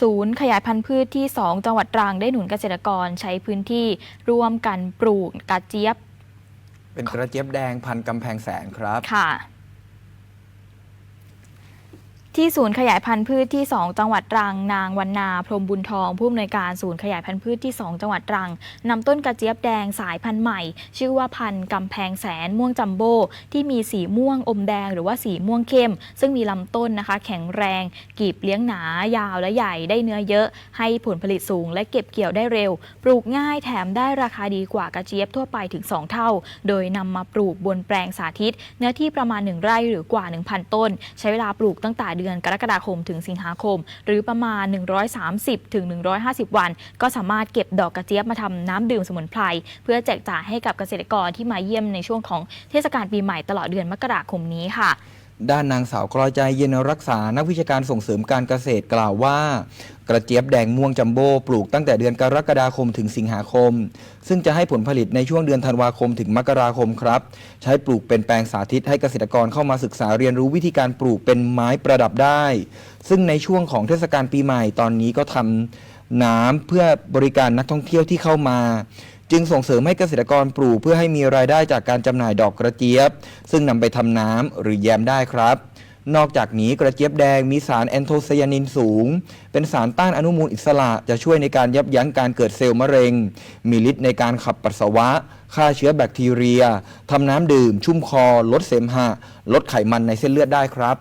ศูนย์ขยายพันธุ์พืชที่ 2 จังหวัดตรังได้หนุนเกษตรกรใช้พื้นที่ร่วมกันปลูกกระเจี๊ยบ เป็นกระเจี๊ยบแดงพันกำแพงแสนครับ ค่ะ ที่ศูนย์ขยายพันธุ์พืชที่ 2 จังหวัดตรัง นางวันนาพรหมบุญทองผู้อำนวยการศูนย์ขยายพันธุ์พืชที่ 2 จังหวัดตรังนำต้นกระเจี๊ยบแดงสายพันธุ์ใหม่ ชื่อว่าพันธุ์กำแพงแสนม่วงจัมโบ้ที่มีสีม่วงอมแดงหรือว่าสีม่วงเข้ม ซึ่งมีลำต้นนะคะ แข็งแรงกีบเลี้ยงหนายาวและใหญ่ได้เนื้อเยอะ ให้ผลผลิตสูง และเก็บเกี่ยวได้เร็ว ปลูกง่ายแถมได้ราคาดีกว่ากระเจี๊ยบทั่วไปถึง 2 เท่า โดยนำมาปลูกบนแปลงสาธิต เนื้อที่ประมาณ1ไร่หรือกว่า 1,000 ต้น ใช้เวลาปลูกตั้งแต่เดือนือนกรกฎาคมถึงสิงหาคม หรือประมาณ 130ถึง150 วัน ก็สามารถเก็บดอกกระเจี๊ยบมาทำน้ำดื่มสมุนไพรเพื่อแจกจ่ายให้กับเกษตรกรที่มาเยี่ยมในช่วงของเทศกาลปีใหม่ตลอดเดือนมกราคมนี้ค่ะ ด้านนางสาวกรอยใจเย็นรักษา นักวิชาการส่งเสริมการเกษตรกล่าวว่า กระเจี๊ยบแดงม่วงจัมโบ้ปลูกตั้งแต่เดือนกรกฎาคมถึงสิงหาคม ซึ่งจะให้ผลผลิตในช่วงเดือนธันวาคมถึงมกราคมครับ ใช้ปลูกเป็นแปลงสาธิตให้เกษตรกรเข้ามาศึกษาเรียนรู้วิธีการปลูกเป็นไม้ประดับได้ ซึ่งในช่วงของเทศกาลปีใหม่ตอนนี้ก็ทำน้ำเพื่อบริการนักท่องเที่ยวที่เข้ามา จึงส่งเสริมให้เกษตรกรปลูกเพื่อให้มีรายได้จากการจำหน่ายดอกกระเจี๊ยบ ซึ่งนำไปทำน้ำหรือแยมได้ครับ นอกจากนี้กระเจี๊ยบแดงมีสารแอนโทไซยานินสูง เป็นสารต้านอนุมูลอิสระจะช่วยในการยับยั้งการเกิดเซลล์มะเร็ง มีฤทธิ์ในการขับปัสสาวะ ฆ่าเชื้อแบคทีเรียทำน้ำดื่ม ชุ่มคอ ลดเสมหะ ลดไขมันในเส้นเลือดได้ครับ